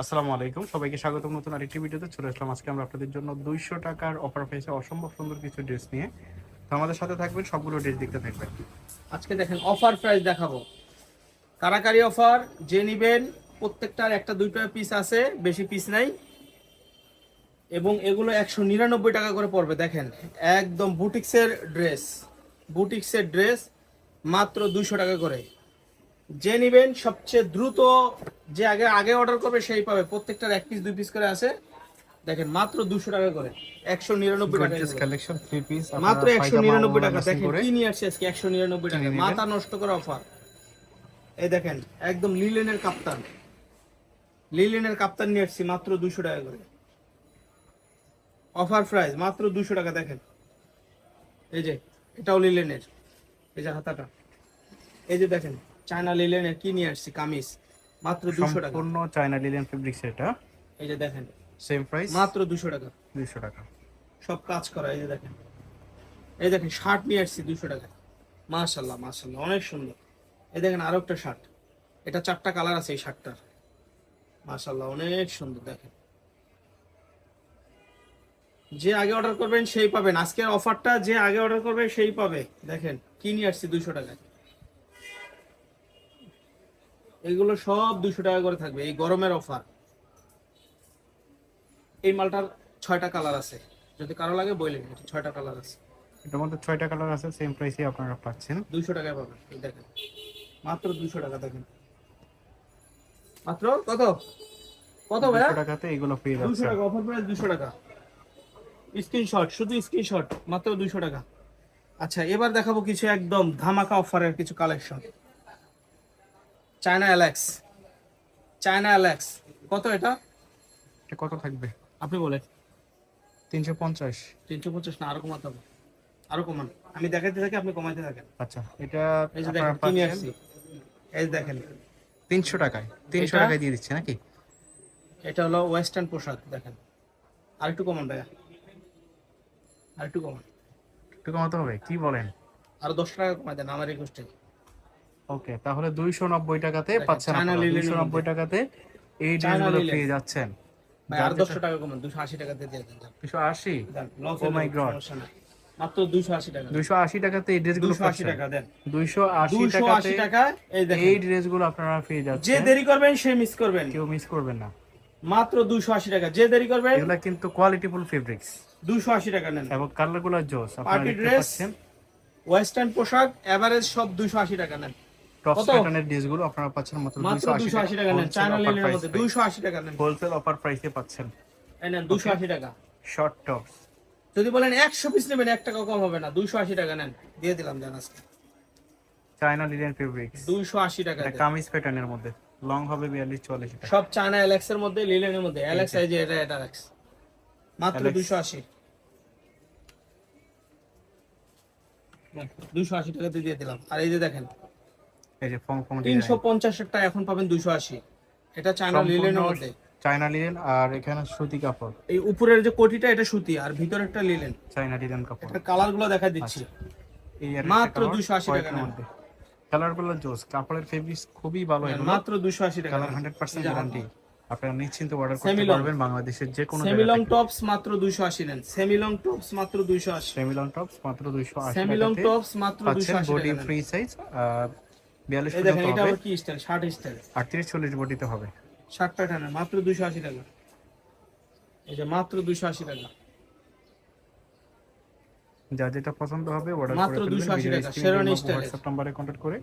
আসসালামু আলাইকুম। সবাইকে স্বাগতম নতুন আরেকটি ভিডিওতে। চলে আসলাম আজকে আমরা আপনাদের জন্য দুইশো টাকার অফার পেয়েছে অসম্ভব সুন্দর কিছু ড্রেস নিয়ে। তো আমাদের সাথে থাকবেন, সবগুলো ড্রেস দেখতে থাকবেন। আজকে দেখেন অফার প্রাইস দেখাবো। কারাকারি অফার যে নিবেন, প্রত্যেকটার একটা দুইটা পিস আছে, বেশি পিস নাই। এবং এগুলো একশো নিরানব্বই টাকা করে পড়বে, দেখেন। একদম বুটিক্সের ড্রেস বুটিক্সের ড্রেস মাত্র দুইশো টাকা করে। যে নিবেন সবচেয়ে দ্রুত যে আগে আগে অর্ডার করবে সেই পাবে। প্রত্যেকটার এক পিস দুই পিস করে আছে। দেখেন মাত্র দুশো টাকা করে। একশো নিরানব্বই টাকা কালেকশন থ্রি পিস মাত্র একশো নিরানব্বই টাকা। দেখেন কি নিয়ে আসছে আজকে একশো নিরানব্বই টাকা। মাথা নষ্ট করা অফার এই দেখেন একদম লিলেনের কাপ্তান। লিলেনের কাপ্তান নিয়ে আসছি মাত্র দুশো টাকা করে। অফার প্রাইস মাত্র দুশো টাকা দেখেন। এই যে এটাও লিলেনের এই যে হাতাটা। এই যে দেখেন চায়না লিলেনের কি নিয়ে আসছি কামিজ? মাত্র দুশো টাকা। সম্পূর্ণ চায়না লিলেন ফেব্রিক্স এটা এই যে দেখেন। সেম প্রাইস মাত্র দুশো টাকা। দুইশো টাকা। সব কাজ করা এই যে দেখেন। এই দেখেন শার্ট নিয়ে আসছি দুশো টাকা মাশাল্লাহ মাশাল্লাহ অনেক সুন্দর। এই দেখেন আরও একটা শার্ট এটা চারটা কালার আছে এই শার্টটার মাশাল্লাহ অনেক সুন্দর দেখেন। যে আগে অর্ডার করবেন সেই পাবেন। আজকের অফারটা যে আগে অর্ডার করবে সেই পাবে। দেখেন কি নিয়ে আসছি দুশো টাকায়। এগুলো সব দুশো টাকা করে থাকবে এই গরমের অফার এই মালটার ছয়টা কালার আছে। যদি কারও লাগে বললেন এটা ছয়টা কালার আছে। এটার মধ্যে ছয়টা কালার আছে সেম প্রাইসে আপনারা পাচ্ছেন। দুইশো টাকায় পাবেন এই দেখেন। মাত্র দুইশো টাকা দেখেন। মাত্র কত? কত ভাইয়া? টাকাতে এগুলো পেয়ে যাচ্ছে টাকা অফার প্রাইস দুইশো টাকা। স্ক্রিনশট শুধু স্ক্রিনশট মাত্র দুইশো টাকা। আচ্ছা এবার দেখাবো কিছু একদম ধামাকা অফারের কিছু collection China Alex China Alex কত এটা? এটা কত থাকবে? আপনি বলেন। তিনশো পঞ্চাশ। তিনশো পঞ্চাশ না আরও কমাতে হবে। আরও কমান। আমি দেখাতে থাকি আপনি কমাইতে থাকেন। আচ্ছা এটা এই যে দেখেন কি নিয়ে পাচ্ছেন। আসছি। এই দেখেন। তিনশো টাকায়। তিনশো টাকায় দিয়ে দিচ্ছে নাকি? এটা হলো ওয়েস্টার্ন পোশাক দেখেন। আর একটু কমান ভাইয়া। আরেকটু কমান। একটু কমাতে হবে কি বলেন? আরও দশ টাকা কমাই দেন আমার রিকোয়েস্টে ওকে তাহলে দুইশো নব্বই টাকাতে পাচ্ছেন দুইশো নব্বই টাকাতে এই ড্রেসগুলো পেয়ে যাচ্ছেন। আর দশটা টাকা কমান দুশো আশি টাকাতে দিয়ে দেন। দুশো আশি? God. সমস্যা নাই। মাত্র দুশো আশি টাকা দুইশো আশি টাকাতে এই ড্রেসগুলো আশি টাকা দেন। দুইশো আশি আশি টাকা এই ড্রেসগুলো আপনারা পেয়ে যে দেরি করবেন সে মিস করবেন। কেউ মিস করবেন না। মাত্র দুশো আশি টাকা। যে দেরি করবেন এগুলা কিন্তু কোয়ালিটিফুল ফেব্রিক্স দুশো আশি টাকা নেন। এবং কালারগুলো জোস দেখতে পাচ্ছেন। ওয়েস্টার্ন পোশাক এভারেজ সব দুশো আশি টাকা নেন। টপ প্যাটার্নের ড্রেসগুলো আপনারা পাচ্ছেন মাত্র মাত্র দুশো আশি টাকা। নেন। চায়না লিনের মধ্যে দুশো আশি টাকা নেন। হোলসেল অফার প্রাইসে পাচ্ছেন। নেন দুশো আশি টাকা। শর্ট টপস যদি বলেন একশো পিস নেবেন এক টাকা কম হবে না। দুইশো আশি টাকা নেন। দিয়ে দিলাম জান আজকে। চায়না লিলেন ফেব্রিক্স দুইশো আশি টাকা কামিজ প্যাটার্নের মধ্যে। লং হবে বিয়াল্লিশ চল্লিশ টাকা। সব চায়না অ্যালেক্স এর মধ্যে লিলেনের মধ্যে। অ্যালেক্স এই যে এটা এটা অ্যালেক্স মাত্র Alex। দুইশো আশি। দুইশো আশি টাকাতে দিয়ে দিলাম। আর এই যে দেখেন এই যে ফং ফং তিনশো পঞ্চাশ টাকা এখন পাবেন দুইশো আশি। এটা চায়না লিলেনের মধ্যে চায়না লিলেন আর এখানে সুতি কাপড়। এই উপরের যে কোটিটা এটা সুতি আর ভিতরেরটা লিলেন চায়না লিলেন কাপড়। এটা কালারগুলো দেখা দিচ্ছি। আর মাত্র 280। কালারগুলো জোস। কাপড়ের ফেব্রিক্স খুবই ভালো মাত্র দুইশো আশি টাকা কালার হান্ড্রেড পার্সেন্ট গ্যারান্টি আপনারা নিশ্চিন্ত অর্ডার করতে পারবেন বাংলাদেশের যে কোনো সেমিলং টপস মাত্র নেন। সেমিলং টপস মাত্র দুইশো আশি। সেমিলং টপস মাত্র সেমিলং টপস মাত্র বডি ফ্রি সাইজ বিয়াল্লিশ দেখেন এটা আবার কি স্টাইল শার্ট স্টাইল আটত্রিশ চল্লিশ বডিতে হবে। শার্ট প্যাটার্নের মাত্র দুইশো আশি টাকা। এই যে মাত্র দুইশো আশি টাকা। যা যেটা পছন্দ হবে অর্ডার মাত্র 280 ফেলবেন টাকা, শেরওয়ানি স্টাইলের। হোয়াটসঅ্যাপ নাম্বারে কন্ট্যাক্ট করে।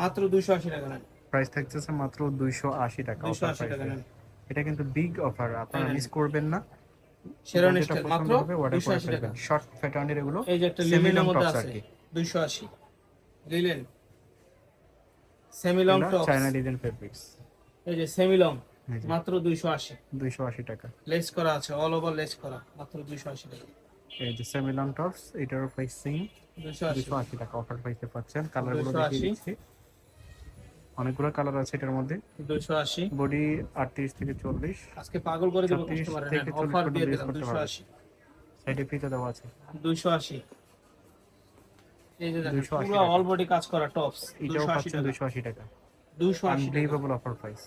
মাত্র দুইশো আশি টাকা নেন। প্রাইস থাকতেছে মাত্র দুইশো আশি টাকা দুইশো offer আশি টাকা নেন। এটা কিন্তু বিগ অফার আপনারা হ্যাঁ। মিস করবেন না। শেরওয়ানি স্টাইল মাত্র করে আশি টাকা। শর্ট প্যাটার্নের এগুলো এই যে একটা লিলেনের মধ্যে আছে কি। দুইশো আশি। Linen semi long tops China design fabrics এই যে সেমিলং এই যে। মাত্র দুইশো আশি। দুইশো আশি টাকা। লেস করা আছে অল ওভার লেস করা মাত্র দুইশো আশি টাকা। এই যে সেমিলং টপস এটারও প্রাইস সেম দুইশো আশি। দুইশো আশি টাকা অফার প্রাইসে পাচ্ছেন। কালারগুলো 280 দেখিয়ে দিচ্ছি। অনেকগুলো কালার আছে এটার মধ্যে। দুইশো আশি। বডি আটত্রিশ থেকে চল্লিশ। আজকে পাগল করে দেবো 36 কাস্টমার অফার দিয়ে দিলাম use করতে দুইশো পারবেন। আশি সাইডে ফিতে দেওয়া আছে। দুইশো আশি। এই যে দেখেন 280 পুরো অল বডি কাজ করা টপস এটাও পাচ্ছেন টাকা। দুইশো আশি টাকা। দুইশো আশি টাকা। অফার প্রাইস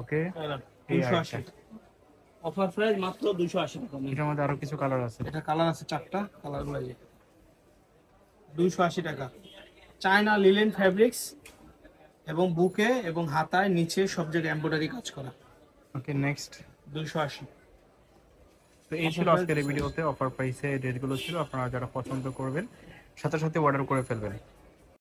ওকে প্রাইস মাত্র দুশো আশি টাকা। এটার মধ্যে আরও কিছু কালার আছে। এটা কালার আছে চারটা কালারগুলো দুইশো আশি টাকা। চায়না লিলেন ফ্যাব্রিক্স এবং বুকে এবং হাতায় নিচে সব জায়গায় এমব্রয়ডারি কাজ করা। ওকে নেক্সট তো এই ছিল আজকের ভিডিওতে অফার প্রাইসে ড্রেসগুলো ছিল। আপনারা যারা পছন্দ করবেন সাথে সাথে অর্ডার করে ফেলবেন।